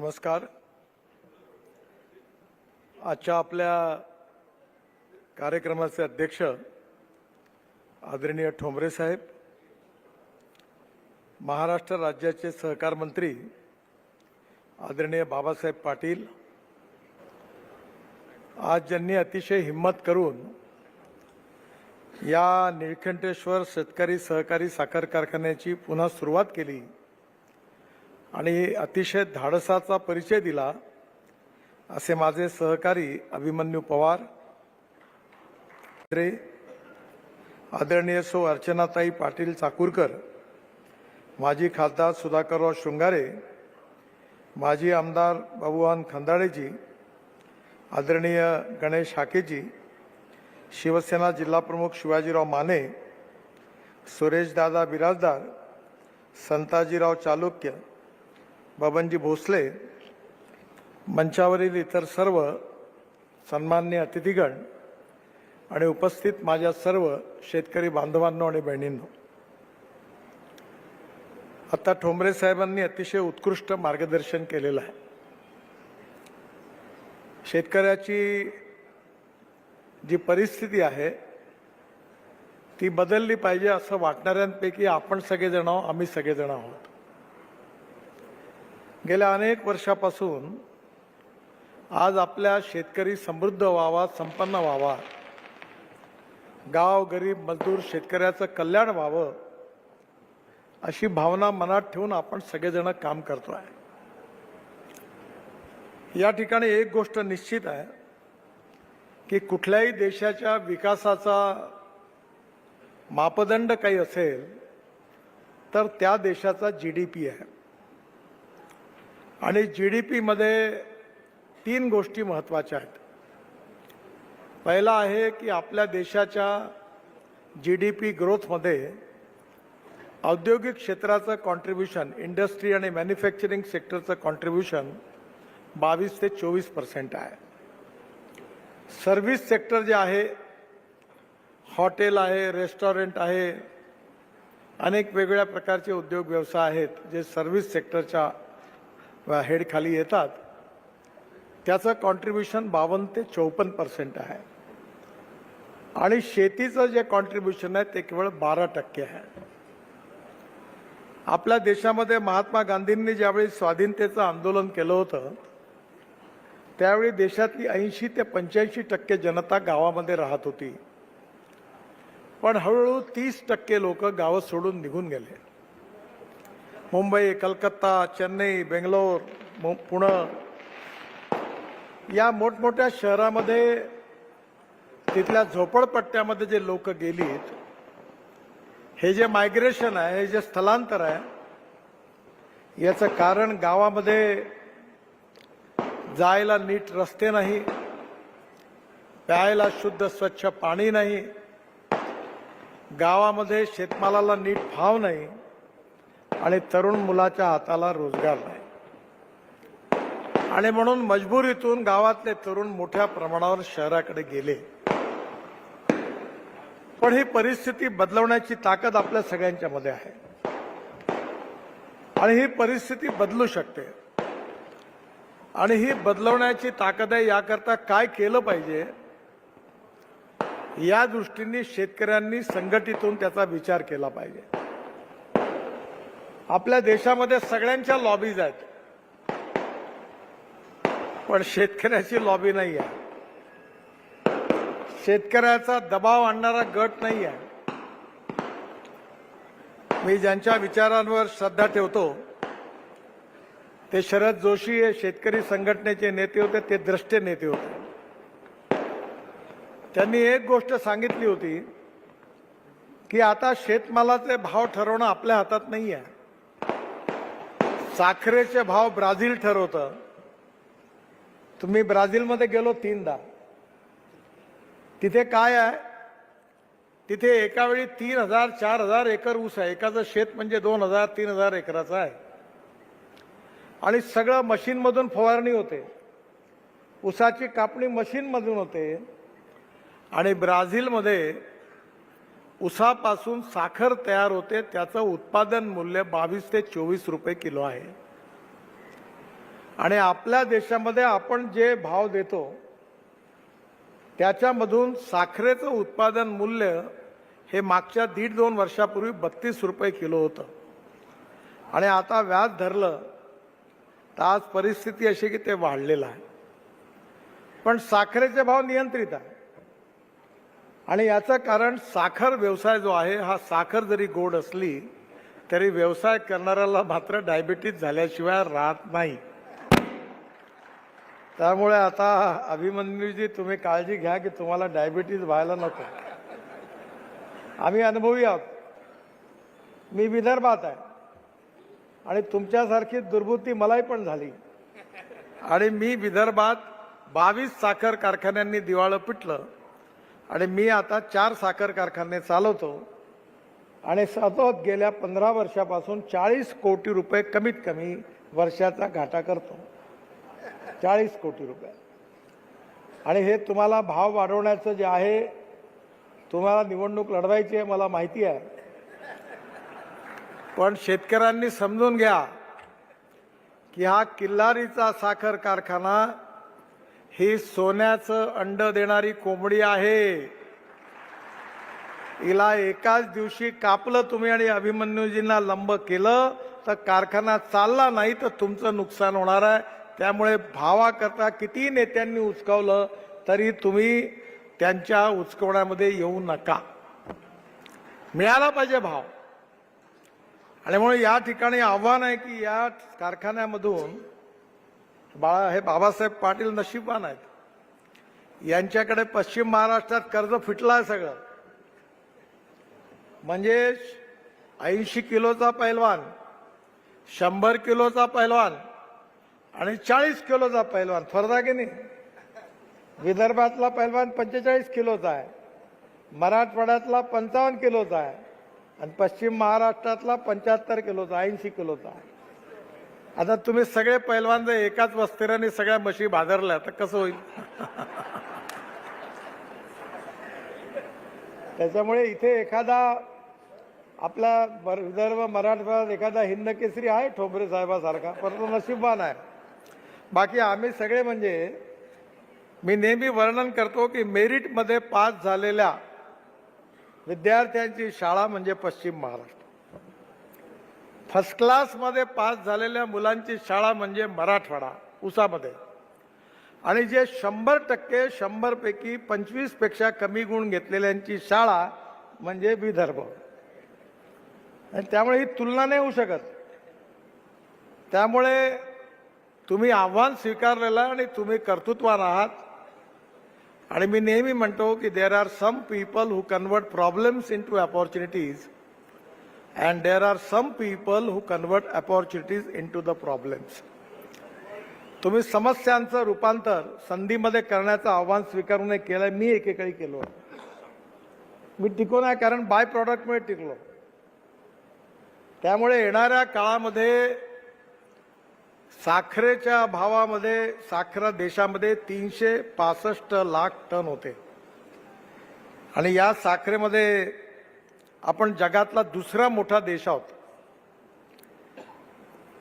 नमस्कार. आजच्या आपल्या कार्यक्रमाचे अध्यक्ष आदरणीय ठोंबरे साहेब महाराष्ट्र राज्याचे सहकार मंत्री आदरणीय बाबासाहेब पाटील आज ज्यांनी अतिशय हिंमत करून या निळकंठेश्वर शेतकरी सहकारी साखर कारखान्याची पुन्हा सुरुवात केली आणि अतिशय धाडसाचा परिचय दिला असे माझे सहकारी अभिमन्यू पवार आदरणीय सो अर्चनाताई पाटील चाकूरकर माजी खासदार सुधाकरराव शृंगारे माजी आमदार बाबुवान खंदाळेजी आदरणीय गणेश हाकेजी शिवसेना जिल्हाप्रमुख शिवाजीराव माने सुरेशदादा बिराजदार संताजीराव चालुक्य बाबांजी भोसले मंचावरील इतर सर्व सन्मान्य अतिथीगण आणि उपस्थित माझ्या सर्व शेतकरी बांधवांनो आणि बहिणींनो. आता ठोंबरे साहेबांनी अतिशय उत्कृष्ट मार्गदर्शन केलेलं आहे. शेतकऱ्याची जी परिस्थिती आहे ती बदलली पाहिजे असं वाटणाऱ्यांपैकी आपण सगळेजण आहोत आम्ही सगळेजण आहोत. गेल्या अनेक वर्षापासून आज आपल्या शेतकरी समृद्ध व्हावा संपन्न व्हावा गाव गरीब मजदूर शेतकऱ्याचं कल्याण व्हावं अशी भावना मनात ठेवून आपण सगळेजण काम करतो आहे या ठिकाणी एक गोष्ट निश्चित आहे की कुठल्याही देशाच्या विकासाचा मापदंड काही असेल तर त्या देशाचा जी डी पी आहे. आणि जी डी पीमध्ये तीन गोष्टी महत्त्वाच्या आहेत. पहिला आहे की आपल्या देशाच्या जी डी पी ग्रोथमध्ये औद्योगिक क्षेत्राचं कॉन्ट्रीब्युशन इंडस्ट्री आणि मॅन्युफॅक्चरिंग सेक्टरचं कॉन्ट्रीब्युशन बावीस ते चोवीस पर्सेंट आहे. सर्व्हिस सेक्टर जे आहे हॉटेल आहे रेस्टॉरंट आहे अनेक वेगवेगळ्या प्रकारचे उद्योग व्यवसाय आहेत जे सर्व्हिस सेक्टरच्या हेडखाली येतात. त्याचं कॉन्ट्रीब्युशन बावन्न ते चौपन्न पर्सेंट आहे. आणि शेतीचं जे कॉन्ट्रीब्युशन आहे ते केवळ बारा टक्के आहे. आपल्या देशामध्ये महात्मा गांधींनी ज्यावेळी स्वाधीनतेचं आंदोलन केलं होतं त्यावेळी देशातली ऐंशी ते पंच्याऐंशी टक्के जनता गावामध्ये राहत होती. पण हळूहळू तीस टक्के लोक गावं सोडून निघून गेले. मुंबई कलकत्ता चेन्नई बेंगलोर मु पुणं. या मोठमोठ्या शहरामध्ये तिथल्या झोपडपट्ट्यामध्ये जे लोक गेलीत हे जे मायग्रेशन आहे हे जे स्थलांतर आहे याचं कारण गावामध्ये जायला नीट रस्ते नाही प्यायला शुद्ध स्वच्छ पाणी नाही गावामध्ये शेतमालाला नीट भाव नाही आणि तरुण मुलाच्या हाताला रोजगार नाही. आणि म्हणून मजबुरीतून गावातले तरुण मोठ्या प्रमाणावर शहराकडे गेले. पण ही परिस्थिती बदलवण्याची ताकद आपल्या सगळ्यांच्या मध्ये आहे. आणि ही परिस्थिती बदलू शकते. आणि ही बदलवण्याची ताकद आहे याकरता काय केलं पाहिजे? या दृष्टीने शेतकऱ्यांनी संघटितून त्याचा विचार केला पाहिजे. आपल्या देशामध्ये सगळ्यांच्या लॉबीज आहेत. पण शेतकऱ्याची लॉबी नाही आहे. शेतकऱ्याचा दबाव आणणारा गट नाही आहे. मी ज्यांच्या विचारांवर श्रद्धा ठेवतो ते शरद जोशी हे शेतकरी संघटनेचे नेते होते ते द्रष्टे नेते होते. त्यांनी एक गोष्ट सांगितली होती की आता शेतमालाचे भाव ठरवणं आपल्या हातात नाही आहे साखरेचे भाव ब्राझील ठरवतं. तुम्ही ब्राझीलमध्ये गेलो तीनदा. तिथे काय आहे? तिथे एका वेळी तीन हजार चार हजार एकर ऊस आहे. एकाचं शेत म्हणजे दोन हजार तीन हजार एकराचं आहे. आणि सगळं मशीनमधून फवारणी होते. ऊसाची कापणी मशीनमधून होते. आणि ब्राझीलमध्ये उसापासून साखर तयार होते त्याचं उत्पादन मूल्य बावीस ते चोवीस रुपये किलो आहे. आणि आपल्या देशामध्ये आपण जे भाव देतो त्याच्यामधून साखरेचं उत्पादन मूल्य हे मागच्या दीड दोन वर्षापूर्वी बत्तीस रुपये किलो होतं. आणि आता व्याज धरलं तर आज परिस्थिती अशी की ते वाढलेलं आहे. पण साखरेचे भाव नियंत्रित आहे. आणि याचं कारण साखर व्यवसाय जो आहे हा साखर जरी गोड असली तरी व्यवसाय करणाऱ्याला मात्र डायबिटीज झाल्याशिवाय राहत नाही. त्यामुळे आता अभिमन्यूजी तुम्ही काळजी घ्या की तुम्हाला डायबिटीज व्हायला नको. आम्ही अनुभवी आहोत. मी विदर्भात आहे. आणि तुमच्यासारखी दुर्बुद्धी मलाही पण झाली. आणि मी विदर्भात बावीस साखर कारखान्यांनी दिवाळं पिटलं. आणि मी आता चार साखर कारखाने चालवतो आणि सतत गेल्या पंधरा वर्षापासून चाळीस कोटी रुपये कमीत कमी वर्षाचा घाटा करतो. चाळीस कोटी रुपये. आणि हे तुम्हाला भाव वाढवण्याचं जे आहे तुम्हाला निवडणूक लढवायची आहे मला माहिती आहे. पण शेतकऱ्यांनी समजून घ्या की हा किल्लारीचा साखर कारखाना ही सोन्याचं अंड देणारी कोंबडी आहे. हिला एकाच दिवशी कापलं तुम्ही आणि अभिमन्यूजींना लंब केलं तर कारखाना चालला नाही तर तुमचं नुकसान होणार आहे. त्यामुळे भावाकरता किती नेत्यांनी उचकावलं तरी तुम्ही त्यांच्या उचकवण्यामध्ये येऊ नका. मिळाला पाहिजे भाव. आणि म्हणून या ठिकाणी आव्हान आहे की या कारखान्यामधून बाळा हे बाबासाहेब पाटील नशीबवान आहेत. यांच्याकडे पश्चिम महाराष्ट्रात कर्ज फिटलं आहे सगळं. म्हणजे ऐंशी किलोचा पैलवान शंभर किलोचा पैलवान आणि चाळीस किलोचा पैलवान. फरक आहे की नाही? विदर्भातला पैलवान पंचेचाळीस किलोचा आहे. मराठवाड्यातला पंचावन्न किलोचा आहे. आणि पश्चिम महाराष्ट्रातला पंच्याहत्तर किलोचा ऐंशी किलोचा आहे. आता तुम्ही सगळे पैलवान जर एकाच वस्तिराने सगळ्या म्हशी भादरल्या तर कसं होईल? त्याच्यामुळे इथे एखादा आपला विदर्भ मराठवाड्यात एखादा हिंद केसरी आहे ठोंबरे साहेबासारखा परंतु नशीबवान आहे. बाकी आम्ही सगळे म्हणजे मी नेहमी वर्णन करतो की मेरिटमध्ये पास झालेल्या विद्यार्थ्यांची शाळा म्हणजे पश्चिम महाराष्ट्र. फर्स्ट क्लासमध्ये पास झालेल्या मुलांची शाळा म्हणजे मराठवाडा उसामध्ये. आणि जे शंभर टक्के शंभरपैकी पंचवीसपेक्षा कमी गुण घेतलेल्यांची शाळा म्हणजे विदर्भ. आणि त्यामुळे ही तुलना नाही होऊ शकत. त्यामुळे तुम्ही आव्हान स्वीकारलेलं आणि तुम्ही कर्तृत्वान आहात. आणि मी नेहमी म्हणतो की there are some people who convert problems into opportunities and there are some people who convert opportunities into the the problems तुम्ही समस्यांचं रूपांतर संधीमध्ये करण्याचं आव्हान स्वीकारून केलं मी एकेकाळी केलो. मी टिकून आहे कारण बाय प्रॉडक्टमुळे टिकलो. त्यामुळे येणाऱ्या काळामध्ये साखरेच्या भावामध्ये साखर देशामध्ये तीनशे पासष्ट लाख टन होते. आणि या साखरेमध्ये आपण जगातला दुसरा मोठा देश आहोत.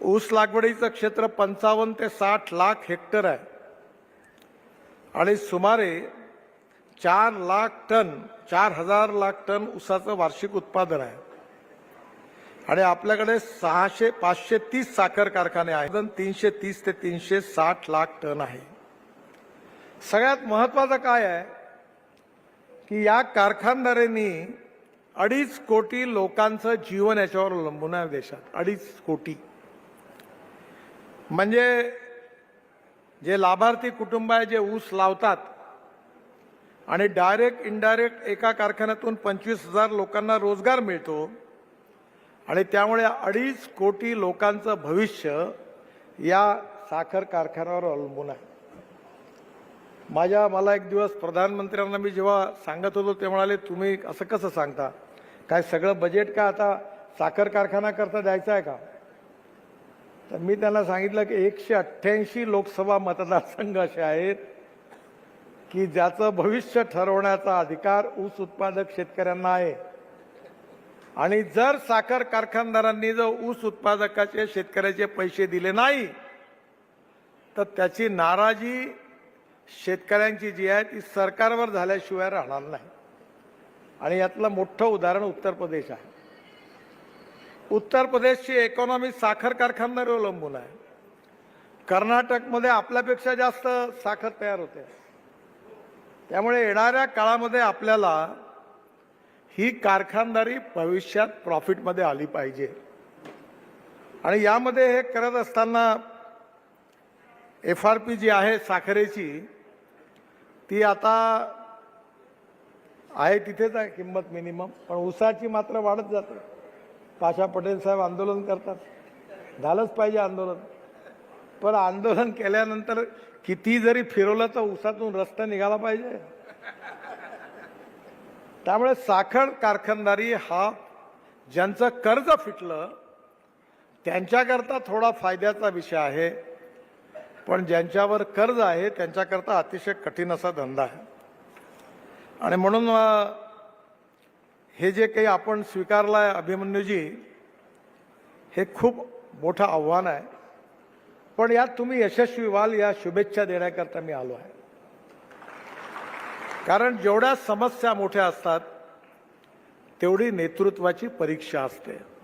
ऊस लागवडीचं क्षेत्र पंचावन्न ते साठ लाख हेक्टर आहे. आणि सुमारे चार लाख टन चार हजार लाख टन ऊसाचं वार्षिक उत्पादन आहे. आणि आपल्याकडे सहाशे पाचशे तीस साखर कारखाने आहेत. तीनशे तीस ते तीनशे साठ लाख टन आहे. सगळ्यात महत्वाचं काय आहे? की या कारखानदारांनी अडीच कोटी लोकांचं जीवन याच्यावर अवलंबून आहे देशात. अडीच कोटी. म्हणजे जे लाभार्थी कुटुंब आहे जे ऊस लावतात आणि डायरेक्ट इनडायरेक्ट एका कारखान्यातून पंचवीस हजार लोकांना रोजगार मिळतो आणि त्यामुळे अडीच कोटी लोकांचं भविष्य या साखर कारखान्यावर अवलंबून आहे. माझ्या मला एक दिवस प्रधानमंत्र्यांना मी जेव्हा सांगत होतो ते म्हणाले तुम्ही असं कसं सांगता? काय सगळं बजेट का आता साखर कारखाना करता द्यायचं आहे का? तर मी त्यांना सांगितलं की एकशे अठ्ठ्याऐंशी लोकसभा मतदारसंघ असे आहेत की ज्याचं भविष्य ठरवण्याचा अधिकार ऊस उत्पादक शेतकऱ्यांना आहे. आणि जर साखर कारखानदारांनी जर ऊस उत्पादकाचे शेतकऱ्याचे पैसे दिले नाही तर त्याची नाराजी शेतकऱ्यांची जी आहे ती सरकारवर झाल्याशिवाय राहणार नाही. आणि यातलं मोठं उदाहरण उत्तर प्रदेश आहे. उत्तर प्रदेशची इकॉनॉमी साखर कारखान्यावर अवलंबून आहे. कर्नाटकमध्ये आपल्यापेक्षा जास्त साखर तयार होते. त्यामुळे येणाऱ्या काळामध्ये आपल्याला ही कारखानदारी भविष्यात प्रॉफिटमध्ये आली पाहिजे. आणि यामध्ये हे करत असताना एफ आर पी जी आहे साखरेची ती आता आहे तिथेच आहे किंमत मिनिमम पण ऊसाची मात्र वाढत जाते. पाशा पटेल साहेब आंदोलन करतात. झालंच पाहिजे आंदोलन. पण आंदोलन केल्यानंतर किती जरी फिरवलं तर ऊसातून रस्ता निघाला पाहिजे. त्यामुळे साखर कारखानदारी हा ज्यांचं कर्ज फिटलं त्यांच्याकरता थोडा फायद्याचा विषय आहे. पण ज्यांच्यावर कर्ज आहे त्यांच्याकरता अतिशय कठीण असा धंदा आहे. आणि म्हणून हे जे काही आपण स्वीकारलं आहे अभिमन्यूजी हे खूप मोठं आव्हान आहे. पण यात तुम्ही यशस्वी व्हाल या शुभेच्छा देण्याकरता मी आलो आहे. कारण जेवढ्या समस्या मोठ्या असतात तेवढी नेतृत्वाची परीक्षा असते.